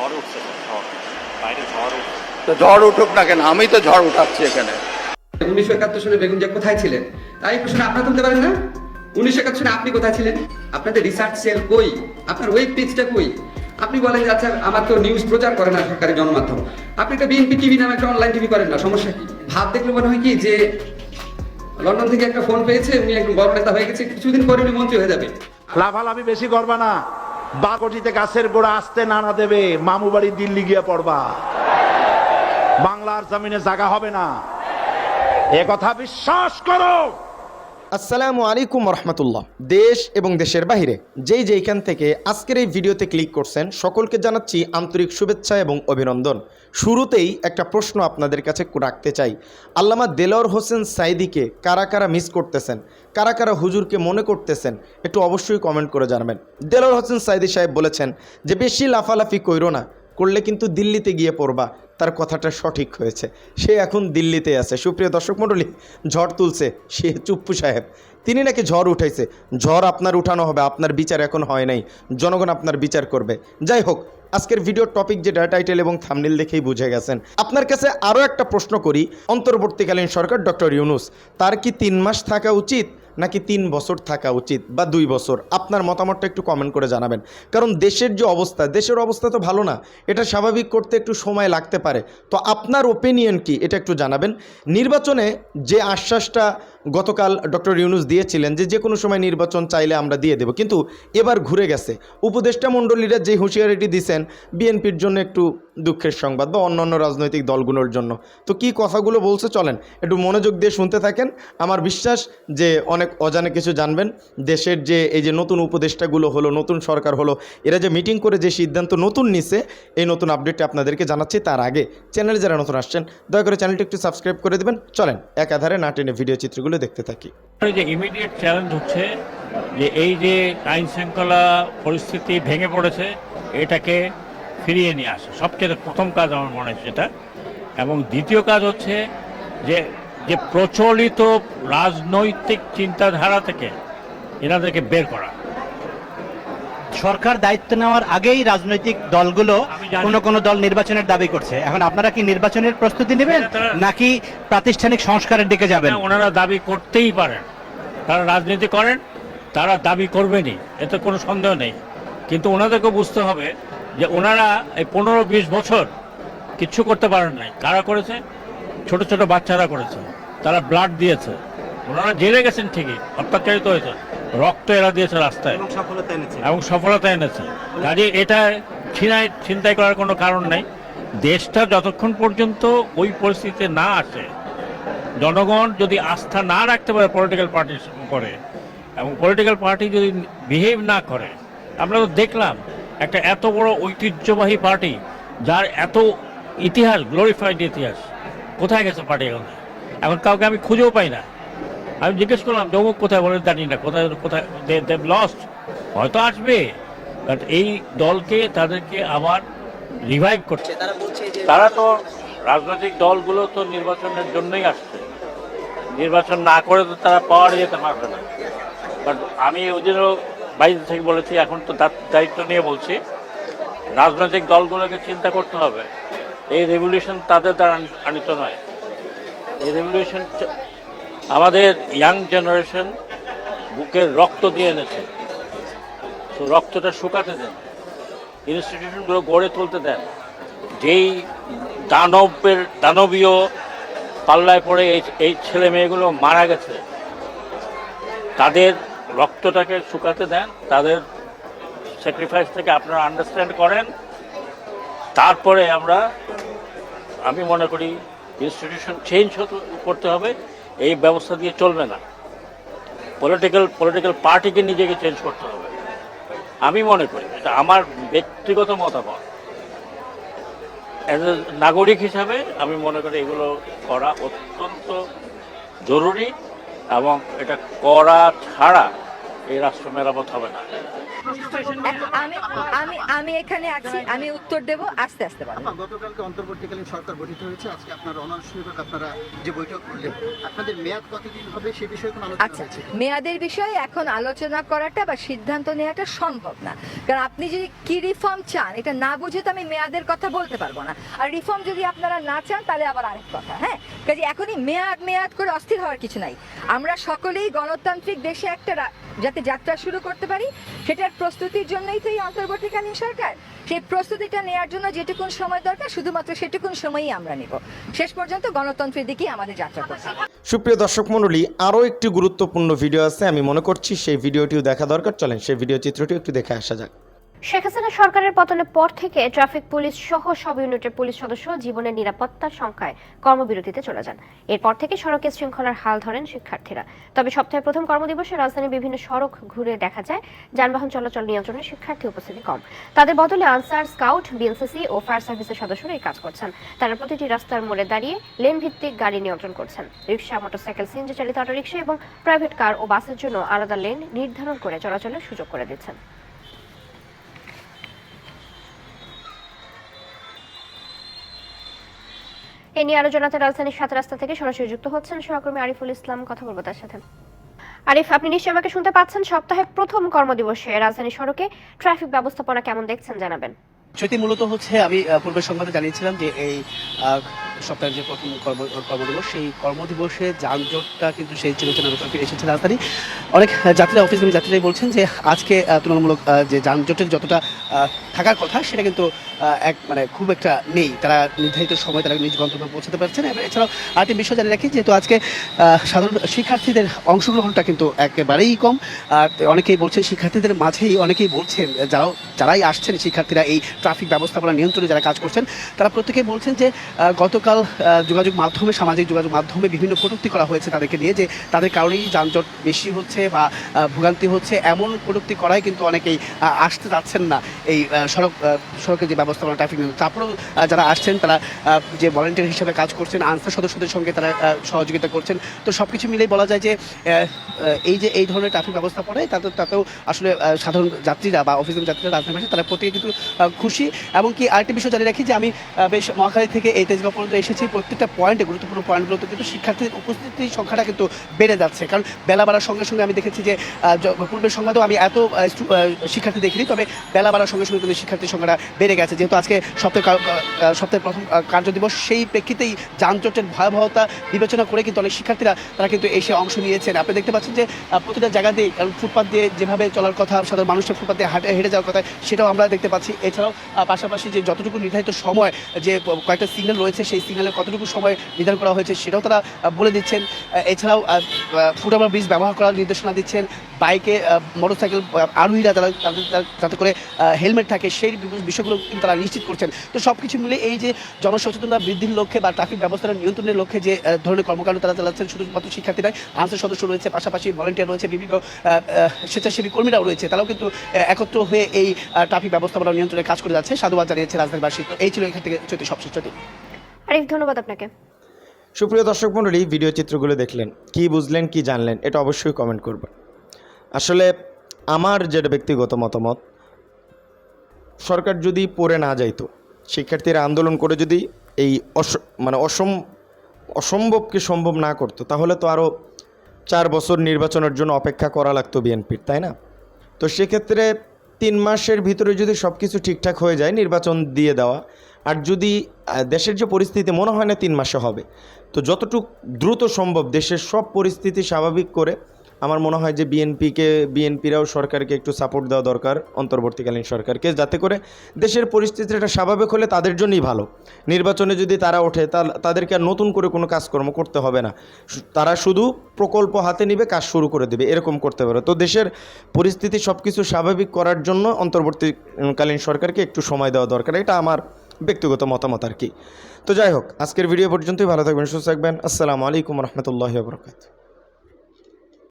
ঝড় উঠছে তো, ঝড়। বাইরে ঝড় উঠছে। তো ঝড় উঠুক না কেন? আমি তো ঝড় উঠাচ্ছি এখানে। উনিশশো একাত্তর সালে জিয়া কোথায় ছিলেন? তাই প্রশ্ন আপনারা তুলতে পারেন না? উনিশশো একাত্তর সালে আপনি কোথায় ছিলেন? আপনাদের রিসার্চ সেল কই? আপনার ওয়েব পেজটা কই? আপনি বলেন যে আচ্ছা আমার তো নিউজ প্রচার করে না সরকারি জনমাধ্যম। আপনি একটা বিএনপি টিভি নামে একটা অনলাইন টিভি করেন না সমস্যা কি? ভাব দেখলে মনে হয় কি যে লন্ডন থেকে একটা ফোন পেয়েছে উনি একজন বড় নেতা হয়ে গেছে কিছুদিন পরে উনি মন্ত্রী হয়ে যাবে। লাফালাফি বেশি করবা না। বাকটিতে গাছের গোড়া আসতে নানা দেবে। মামু বাড়ি দিল্লি গিয়ে পড়বা। বাংলার জমিনে জায়গা হবে না। কথা বিশ্বাস করো। আসসালামু আলাইকুম রহমতুল্লাহ দেশ এবং দেশের বাহিরে, যেই যেইখান থেকে আজকের এই ভিডিওতে ক্লিক করছেন, সকলকে জানাচ্ছি আন্তরিক শুভেচ্ছা এবং অভিনন্দন। শুরুতেই একটা প্রশ্ন আপনাদের কাছে রাখতে চাই। আল্লামা দেলোয়ার হোসেন সাইদিকে কারা কারা মিস করতেছেন? কারা কারা হুজুরকে মনে করতেছেন? একটু অবশ্যই কমেন্ট করে জানাবেন। দেলোয়ার হোসেন সাইদি সাহেব বলেছেন যে, বেশি লাফালাফি কইরো না, করলে কিন্তু দিল্লিতে গিয়ে পড়বা। তার কথাটা সঠিক হয়েছে। সে এখন দিল্লিতে আছে। সুপ্রিয় দর্শক মণ্ডলী, ঝড় তুলছে সে চুপ্পু সাহেব। তিনি নাকি ঝড় উঠাইছে। ঝড় আপনার উঠানো হবে, আপনার বিচার এখন হয় নাই। জনগণ আপনার বিচার করবে। যাই হোক, আজকের ভিডিওর টপিক যেটা টাইটেল এবং থামনিল দেখেই বুঝে গেছেন। আপনার কাছে আরও একটা প্রশ্ন করি। অন্তর্বর্তীকালীন সরকার ডক্টর ইউনুস, তার কি তিন মাস থাকা উচিত? নাকি তিন বছর থাকা উচিত বা দুই বছর? আপনার মতামতটা একটু কমেন্ট করে জানাবেন। কারণ দেশের যে অবস্থা, দেশের অবস্থা তো ভালো না। এটা স্বাভাবিক করতে একটু সময় লাগতে পারে। তো আপনার ওপিনিয়ন কি? এটা একটু জানাবেন। নির্বাচনে যে আশ্বাসটা গতকাল ডক্টর ইউনুস দিয়েছিলেন যে যে কোনো সময় নির্বাচন চাইলে আমরা দিয়ে দেব। কিন্তু এবার ঘুরে গেছে। উপদেষ্টা মণ্ডলীরা যে হুঁশিয়ারিটি দিছেন, বিএনপির জন্য একটু দুঃখের সংবাদ বা অন্যান্য রাজনৈতিক দলগুলোর জন্য। তো কি কথাগুলো বলছে চলেন, একটু মনোযোগ দিয়ে শুনতে থাকেন। আমার বিশ্বাস যে অনেক অজানে কিছু জানবেন, দেশের যে এই যে নতুন উপদেষ্টাগুলো হলো, নতুন সরকার হলো, এরা যে মিটিং করে যে সিদ্ধান্ত নতুন নিছে, এই নতুন আপডেটটি আপনাদেরকে জানাচ্ছি তার আগে। চ্যানেলে যারা নতুন আসছেন, দয়া করে চ্যানেলটি একটু সাবস্ক্রাইব করে দেবেন। চলেন, একাধারে না টেনে ভিডিও চিত্রগুলো দেখতে থাকি। যে ইমিডিয়েট চ্যালেঞ্জ হচ্ছে যে এই যে আইন শৃঙ্খলা পরিস্থিতি ভেঙে পড়েছে, এটাকে ফিরিয়ে নিয়ে আসে। সবচেয়ে প্রথম কাজ আমার মনে হয় সেটা। এবং দ্বিতীয় কাজ হচ্ছে যে যে প্রচলিত রাজনৈতিক চিন্তাধারা থেকে এনাদেরকে বের করা। সরকার দায়িত্ব নেওয়ার আগেই রাজনৈতিক দলগুলো। কোনো কোনো দল নির্বাচনের দাবি করছে। এখন আপনারা কি নির্বাচনের প্রস্তুতি নেবেন নাকি প্রাতিষ্ঠানিক সংস্কারের দিকে যাবেন? ওনারা দাবি করতেই পারেন। তারা রাজনীতি করেন তারা দাবি করবেনই এতে কোনো সন্দেহ নেই। কিন্তু ওনাদেরকে বুঝতে হবে যে ওনারা এই পনেরো বিশ বছর কিচ্ছু করতে পারেন নাই। কারা করেছে? ছোট ছোট বাচ্চারা করেছে। তারা ব্লাড দিয়েছে। ওনারা জেলে গেছেন ঠিকই অত্যাচারিত হয়েছে। রক্ত এরা দিয়েছে রাস্তায়। এবং সফলতা এনেছে। কাজে এটা ছিনাই ছিনতাই করার কোনো কারণ নেই। দেশটা যতক্ষণ পর্যন্ত ওই পরিস্থিতিতে না আসে জনগণ যদি আস্থা না রাখতে পারে পলিটিক্যাল পার্টির করে এবং পলিটিক্যাল পার্টি যদি বিহেভ না করে আমরা তো দেখলাম একটা এত বড় ঐতিহ্যবাহী পার্টি যার এত ইতিহাস গ্লোরিফাইড ইতিহাস কোথায় গেছে পার্টি এখন এখন কাউকে আমি খুঁজেও পাই না। আমি জিজ্ঞেস করলাম জমুক কোথায়? বলে, জানি না, কোথায় কোথায় দেব লস্ট হয়তো আসবে বাট এই দলকে তাদেরকে আবার রিভাইভ করছে তারা তো রাজনৈতিক দলগুলো তো নির্বাচনের জন্যই আসছে। নির্বাচন না করে তো তারা পাওয়ার যেতে পারবে না। বাট আমি ওই জন্য বাইরে থেকে বলেছি, এখন তো দায়িত্ব নিয়ে বলছি, রাজনৈতিক দলগুলোকে চিন্তা করতে হবে। এই রেভলিউশন তাদের দ্বারা আনি- আনিত নয়। এই রেভলিউশন আমাদের ইয়াং জেনারেশন বুকের রক্ত দিয়ে এনেছে। তো রক্তটা শুকাতে দেন। ইনস্টিটিউশনগুলো গড়ে তুলতে দেন। যেই দানবের, দানবীয় পাল্লায় পড়ে এই এই ছেলে মেয়েগুলো মারা গেছে, তাদের রক্তটাকে শুকাতে দেন, তাদের স্যাক্রিফাইস থেকে আপনারা আন্ডারস্ট্যান্ড করেন। তারপরে আমরা, আমি মনে করি ইনস্টিটিউশন চেঞ্জ করতে হবে। এই ব্যবস্থা দিয়ে চলবে না। পলিটিক্যাল পলিটিক্যাল পার্টিকে নিজেকে চেঞ্জ করতে হবে। আমি মনে করি, এটা আমার ব্যক্তিগত মতামত। অ্যাজ এ নাগরিক হিসাবে আমি মনে করি এগুলো করা অত্যন্ত জরুরি এবং এটা করা ছাড়া এই রাষ্ট্র মেরামত হবে না। আমি আমি আমি এখানে আছি আমি উত্তর দেব আস্তে আস্তে বলেন গতকালকে অন্তর্বর্তীকালীন সরকার গঠিত হয়েছে আজকে আপনারা অনানুষ্ঠানিক আপনারা যে বৈঠক করলেন আপনাদের মেয়াদ কতদিন হবে সে বিষয়ে কোনো আলোচনা আচ্ছা মেয়াদের বিষয়ে এখন আলোচনা করাটা বা সিদ্ধান্ত নেওয়াটা সম্ভব না। কারণ আপনি যদি কি রিফর্ম চান এটা না বুঝে তো আমি মেয়াদের কথা বলতে পারব না। আর রিফর্ম যদি আপনারা না চান তাহলে আবার আরেক কথা হ্যাঁ? কাজে এখনই মেয়াদ মেয়াদ করে অস্থির হওয়ার কিছু নাই। আমরা সকলেই গণতান্ত্রিক দেশে একটা যাতে যাত্রা শুরু করতে পারি সেটার প্রস্তুতির জন্যই তো এই অন্তর্বর্তীকালীন সরকার। সেই প্রস্তুতিটা নেওয়ার জন্য যেটুকুন সময় দরকার, শুধুমাত্র সেটুকুন সময়ই আমরা নিব। শেষ পর্যন্ত গণতন্ত্রের দিকেই আমাদের যাত্রা করছে। সুপ্রিয় দর্শক মন্ডলী আরও একটি গুরুত্বপূর্ণ ভিডিও আছে, আমি মনে করছি সেই ভিডিওটিও দেখা দরকার। চলেন সেই ভিডিও চিত্রটিও একটু দেখে আসা যাক। শেখ হাসিনা সরকারের পতনের পর থেকে ট্রাফিক পুলিশ সহ সব ইউনিটের পুলিশ সদস্য জীবনের নিরাপত্তার সংখ্যায় কর্মবিরতিতে চলে যান। এরপর থেকে সড়কে শৃঙ্খলার হাল ধরেন শিক্ষার্থীরা। তবে সপ্তাহের প্রথম কর্মদিবসে রাজধানীর বিভিন্ন সড়ক ঘুরে দেখা যায়, যানবাহন চলাচল নিয়ন্ত্রণে শিক্ষার্থী উপস্থিতি কম। তাদের বদলে আনসার, স্কাউট, বিএনসিসি ও ফায়ার সার্ভিসের সদস্যরা এই কাজ করছেন। তারা প্রতিটি রাস্তার মোড়ে দাঁড়িয়ে লেন ভিত্তিক গাড়ি নিয়ন্ত্রণ করছেন। রিক্সা মোটরসাইকেল, সিএনজি চালিত অটোরিক্সা এবং প্রাইভেট কার ও বাসের জন্য আলাদা লেন নির্ধারণ করে চলাচলের সুযোগ করে দিচ্ছেন। এ নিয়ে আরও রাজধানীর সাত রাস্তা থেকে সরাসরি যুক্ত হচ্ছেন সহকর্মী আরিফুল ইসলাম, কথা বলব তার সাথে। আরিফ, আপনি নিশ্চয়ই আমাকে শুনতে পাচ্ছেন? সপ্তাহের প্রথম কর্মদিবসে রাজধানী সড়কে ট্রাফিক ব্যবস্থাপনা কেমন দেখছেন, জানাবেন। সেটি মূলত হচ্ছে আমি পূর্বের সংবাদে জানিয়েছিলাম যে এই সপ্তাহের যে প্রথম কর্ম কর্মদিবস সেই কর্মদিবসে যানজটটা কিন্তু সেই চিরচেনার উপর ফিরে এসেছে রাজধানী। অনেক যাত্রীরা অফিসগামী যাত্রীরাই বলছেন যে আজকে তুলনামূলক যে যানজটের যতটা থাকার কথা সেটা কিন্তু এক মানে খুব একটা নেই। তারা নির্ধারিত সময় তারা নিজ গন্তব্যে পৌঁছাতে পারছেন। এবং এছাড়াও আরেকটি বিষয় জানিয়ে রাখি যেহেতু আজকে সাধারণ শিক্ষার্থীদের অংশগ্রহণটা কিন্তু একেবারেই কম আর অনেকেই বলছেন শিক্ষার্থীদের মাঝেই অনেকেই বলছেন যারাও যারাই আসছেন শিক্ষার্থীরা এই ট্রাফিক ব্যবস্থাপনা নিয়ন্ত্রণে যারা কাজ করছেন তারা প্রত্যেকেই বলছেন যে আহ, গতকাল যোগাযোগ মাধ্যমে, সামাজিক যোগাযোগ মাধ্যমে বিভিন্ন কটূক্তি করা হয়েছে তাদেরকে নিয়ে যে তাদের কারণেই যানজট বেশি হচ্ছে বা ভোগান্তি হচ্ছে। এমন কটূক্তি করায় কিন্তু অনেকেই আসতে যাচ্ছেন না এই সড়ক সড়কের যে ব্যবস্থাপনা ট্রাফিক তারপরেও যারা আসছেন, তারা যে ভলেন্টিয়ার হিসেবে কাজ করছেন, আনসার সদস্যদের সঙ্গে তারা সহযোগিতা করছেন। তো সব কিছু মিলেই বলা যায় যে এই যে, এই ধরনের ট্রাফিক ব্যবস্থাপনায় তাতে, তাতেও আসলে সাধারণ যাত্রীরা বা অফিসের যাত্রীরা রাজধানী তারা প্রত্যেকে কিন্তু খুশি। এবং কি আরেকটি বিষয় জানিয়ে রাখি যে আমি বেশ মহাখালী থেকে এই তেজগাঁও পর্যন্ত এসেছি প্রত্যেকটা পয়েন্টে গুরুত্বপূর্ণ পয়েন্টগুলোতে কিন্তু শিক্ষার্থীদের উপস্থিতির সংখ্যাটা কিন্তু বেড়ে যাচ্ছে। কারণ বেলা বাড়ার সঙ্গে সঙ্গে আমি দেখেছি যে পূর্বের সংবাদেও আমি এত শিক্ষার্থী দেখিনি তবে বেলা বাড়ার সঙ্গে সঙ্গে কিন্তু শিক্ষার্থীর সংখ্যাটা বেড়ে গেছে। যেহেতু আজকে সপ্তাহে সপ্তাহের প্রথম আহ, কার্যদিবস সেই প্রেক্ষিতেই যানজটের ভয়াবহতা বিবেচনা করে কিন্তু অনেক শিক্ষার্থীরা তারা কিন্তু এসে অংশ নিয়েছেন। আপনি দেখতে পাচ্ছেন যে প্রতিটা জায়গাতেই কারণ ফুটপাত দিয়ে যেভাবে চলার কথা সাধারণ মানুষের ফুটপাত দিয়ে হাঁটে হেঁটে যাওয়ার কথা সেটাও আমরা দেখতে পাচ্ছি। এছাড়াও পাশাপাশি যে যতটুকু নির্ধারিত সময় যে কয়েকটা সিগন্যাল রয়েছে সেই সিগন্যালের কতটুকু সময় নির্ধারণ করা হয়েছে সেটাও তারা বলে দিচ্ছেন। এছাড়াও ফুটওভার ব্রিজ ব্যবহার করার নির্দেশনা দিচ্ছেন। বাইকে মোটরসাইকেল আরোহীরা যা- যাতে করে হেলমেট থাকে সেই বিষয়গুলো কিন্তু তারা নিশ্চিত করছেন। তো সব কিছু মিলে এই যে জনসচেতনতা বৃদ্ধির লক্ষ্যে বা ট্রাফিক ব্যবস্থার নিয়ন্ত্রণের লক্ষ্যে যে ধরনের কর্মকাণ্ড তারা চালাচ্ছেন, শুধুমাত্র শিক্ষার্থীরাই, আনসার সদস্য রয়েছে, পাশাপাশি ভলেন্টিয়ার রয়েছে, বিভিন্ন স্বেচ্ছাসেবী কর্মীরাও রয়েছে। তারাও কিন্তু একত্র হয়ে এই ট্রাফিক ব্যবস্থাপনা নিয়ন্ত্রণে কাজ করে যাচ্ছে। সাধুবাদ জানিয়েছে রাজধানীবাসী। তো এই ছিল এখান থেকে চৈতি সবশেষ আরিফ, ধন্যবাদ আপনাকে। সুপ্রিয় দর্শক মণ্ডলী ভিডিও চিত্রগুলো দেখলেন, কি বুঝলেন, কি জানলেন, এটা অবশ্যই কমেন্ট করবেন। আসলে আমার যেটা ব্যক্তিগত মতামত, সরকার যদি পড়ে না যাইতো, শিক্ষার্থীরা আন্দোলন করে যদি এই অস মানে অসম, অসম্ভবকে সম্ভব না করতো, তাহলে তো আরও চার বছর নির্বাচনের জন্য অপেক্ষা করা লাগতো বিএনপির, তাই না? তো সেক্ষেত্রে তিন মাসের ভিতরে যদি সব কিছু ঠিকঠাক হয়ে যায়, নির্বাচন দিয়ে দেওয়া আর যদি দেশের যে পরিস্থিতি মনে হয় না তিন মাসে হবে, তো যতটুক দ্রুত সম্ভব দেশের সব পরিস্থিতি স্বাভাবিক করে আমার মনে হয় যে বিএনপিকে, বিএনপিরাও সরকারকে একটু সাপোর্ট দেওয়া দরকার, অন্তর্বর্তীকালীন সরকারকে, যাতে করে দেশের পরিস্থিতিটা স্বাভাবিক হলে তাদের জন্যই ভালো। নির্বাচনে যদি তারা ওঠে তাদেরকে আর নতুন করে কোনো কাজকর্ম করতে হবে না। তারা শুধু প্রকল্প হাতে নিবে, কাজ শুরু করে দেবে, এরকম করতে পারে তো দেশের পরিস্থিতি সব কিছু স্বাভাবিক করার জন্য অন্তর্বর্তীকালীন সরকারকে একটু সময় দেওয়া দরকার, এটা আমার ব্যক্তিগত মতামত আর কি। তো যাই হোক, আজকের ভিডিও পর্যন্তই, ভালো থাকবেন, সুস্থ থাকবেন। আসসালামু আলাইকুম রহমতুল্লাহ বরকাত